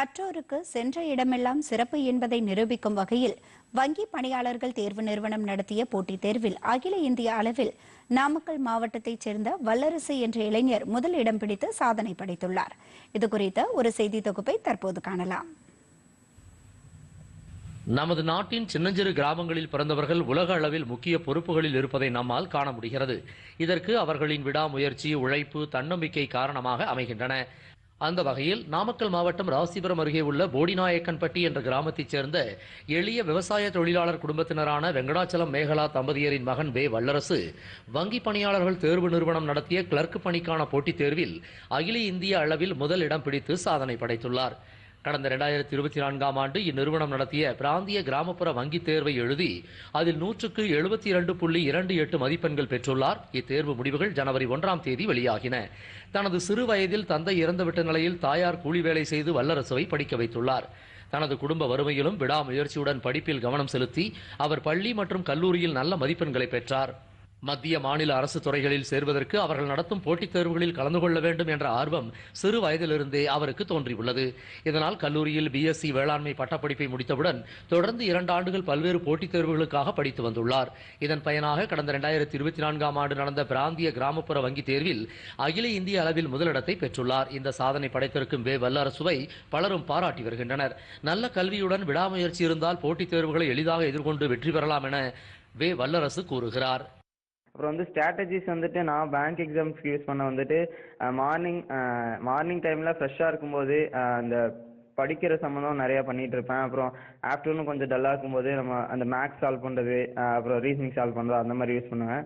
கற்றோருக்கு சென்ற இடமெல்லாம் சிறப்பு என்பதை நிரூபிக்கும் வகையில் வங்கி பணியாளர்கள் தேர்வு நிறுவனம் நடத்திய போட்டித் தேர்வில் அகில இந்திய அளவில் நாமக்கல் மாவட்டத்தைச் சேர்ந்த வல்லரசு என்ற இளைஞர் முதல் இடம் பிடித்து சாதனை படைத்துள்ளார். இதுகுறித்த ஒரு செய்தி தொகுப்பை தற்போது காணலாம். நமது நாட்டின் சின்னஞ்சிறு கிராமங்களில் பிறந்தவர்கள் உலக அளவில் முக்கிய பொறுப்புகளில் இருப்பதை நம்மால் காண முடிகிறது. இதற்கு அவர்களின் விடாமுயற்சி உழைப்பு தன்னம்பிக்கை காரணமாக அமைகின்றன. அந்த வகையில் நாமக்கல் மாவட்டம் ராசிபுரம் அருகே உள்ள போடிநாயக்கன்பட்டி என்ற கிராமத்தைச் சேர்ந்த எளிய விவசாய தொழிலாளர் குடும்பத்தினரான வெங்கடாச்சலம் மேகலா தம்பதியரின் மகன் வே வல்லரசு வங்கி பணியாளர்கள் தேர்வு நிறுவனம் நடத்திய கிளர்க் பணிக்கான போட்டித் தேர்வில் அகில இந்திய அளவில் முதல் இடம் பிடித்து சாதனை படைத்துள்ளார். கடந்த இரண்டாயிரத்தி இருபத்தி நான்காம் ஆண்டு இந்நிறுவனம் நடத்திய பிராந்திய கிராமப்புற வங்கித் தேர்வை எழுதி அதில் நூற்றுக்கு எழுபத்தி இரண்டு புள்ளி இரண்டு எட்டு மதிப்பெண்கள் பெற்றுள்ளார். இத்தேர்வு முடிவுகள் ஜனவரி ஒன்றாம் தேதி வெளியாகின. தனது சிறு வயதில் தந்தை இறந்துவிட்ட நிலையில் தாயார் கூலி வேலை செய்து வல்லரசுவை படிக்க வைத்துள்ளார். தனது குடும்ப வறுமையிலும் விடாமுயற்சியுடன் படிப்பில் கவனம் செலுத்தி அவர் பள்ளி மற்றும் கல்லூரியில் நல்ல மதிப்பெண்களை பெற்றார். மத்திய மாநில அரசு துறைகளில் சேர்வதற்கு அவர்கள் நடத்தும் போட்டித் தேர்வுகளில் கலந்து கொள்ள வேண்டும் என்ற ஆர்வம் சிறு வயதிலிருந்தே அவருக்கு தோன்றியுள்ளது. இதனால் கல்லூரியில் பிஎஸ்சி வேளாண்மை பட்டப்படிப்பை முடித்தவுடன் தொடர்ந்து இரண்டு ஆண்டுகள் பல்வேறு போட்டித் தேர்வுகளுக்காக படித்து வந்துள்ளார். இதன் பயனாக கடந்த இரண்டாயிரத்தி இருபத்தி நான்காம் ஆண்டு நடந்த பிராந்திய கிராமப்புற வங்கி தேர்வில் அகில இந்திய அளவில் முதலிடத்தை பெற்றுள்ளார். இந்த சாதனை படைத்திருக்கும் வே. வல்லரசுவை பலரும் பாராட்டி வருகின்றனர். நல்ல கல்வியுடன் விடாமுயற்சி இருந்தால் போட்டித் தேர்வுகளை எளிதாக எதிர்கொண்டு வெற்றி பெறலாம் என வே. வல்லரசு கூறுகிறார். அப்புறம் வந்து ஸ்ட்ராட்டஜிஸ் வந்துட்டு நான் பேங்க் எக்ஸாம்ஸ்க்கு யூஸ் பண்ண வந்துட்டு மார்னிங் மார்னிங் டைமில் ஃப்ரெஷ்ஷாக இருக்கும்போது அந்த படிக்கிற சம்மந்தம் நிறையா பண்ணிகிட்ருப்பேன் இருப்பேன். அப்புறம் ஆஃப்டர்நூன் கொஞ்சம் டல்லாக இருக்கும்போது நம்ம அந்த மேக்ஸ் சால்வ் பண்ணுறது அப்புறம் ரீசனிங் சால்வ் பண்ணுறது அந்த மாதிரி யூஸ் பண்ணுவேன்.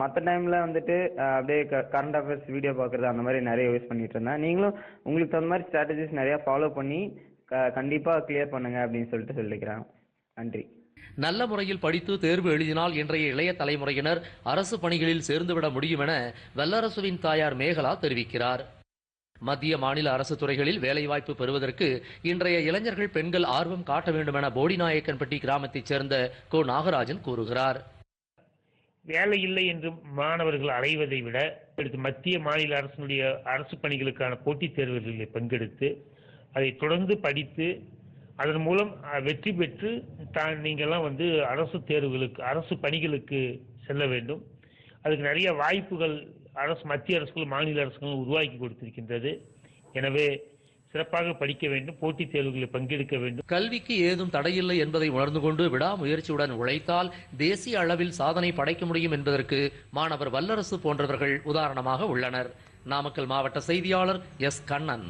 மற்ற டைமில் வந்துட்டு அப்படியே அப்படியே கரண்ட் அஃபேர்ஸ் வீடியோ பார்க்குறது அந்த மாதிரி நிறைய யூஸ் பண்ணிட்டு இருந்தேன். நீங்களும் உங்களுக்கு தகுந்த மாதிரி ஸ்ட்ராட்டஜிஸ் நிறையா ஃபாலோ பண்ணி க கண்டிப்பாக கிளியர் பண்ணுங்கள் அப்படின்னு சொல்லிட்டு சொல்லிக்கிறேன். நன்றி. நல்ல முறையில் படித்து தேர்வு எழுதினால் இன்றைய இளைய தலைமுறையினர் அரசு பணிகளில் சேர்ந்துவிட முடியும் என வல்லரசுவின் தாயார் மேகலா தெரிவிக்கிறார். மத்திய மாநில அரசு துறைகளில் வேலைவாய்ப்பு பெறுவதற்கு இன்றைய இளைஞர்கள் பெண்கள் ஆர்வம் காட்ட வேண்டும் என போடிநாயக்கன்பட்டி கிராமத்தைச் சேர்ந்த கோ. நாகராஜன் கூறுகிறார். வேலை இல்லை என்று மாணவர்கள் அலைவதை விட அடுத்து மத்திய மாநில அரசினுடைய அரசு பணிகளுக்கான போட்டித் தேர்வுகளில் பங்கெடுத்து அதை தொடர்ந்து படித்து அதன் மூலம் வெற்றி பெற்று தான் நீங்கள்லாம் வந்து அரசு தேர்வுகளுக்கு அரசு பணிகளுக்கு செல்ல வேண்டும். அதுக்கு நிறைய வாய்ப்புகள் அரசு மத்திய அரசுகள் மாநில அரசுகள் உருவாக்கி கொடுத்திருக்கின்றது. எனவே சிறப்பாக படிக்க வேண்டும் போட்டித் தேர்வுகளில் பங்கெடுக்க வேண்டும். கல்விக்கு ஏதும் தடையில்லை என்பதை உணர்ந்து கொண்டு விடாமுயற்சியுடன் உழைத்தால் தேசிய அளவில் சாதனை படைக்க முடியும் என்பதற்கு மாணவர் வல்லரசு போன்றவர்கள் உதாரணமாக உள்ளனர். நாமக்கல் மாவட்ட செய்தியாளர் எஸ் கண்ணன்.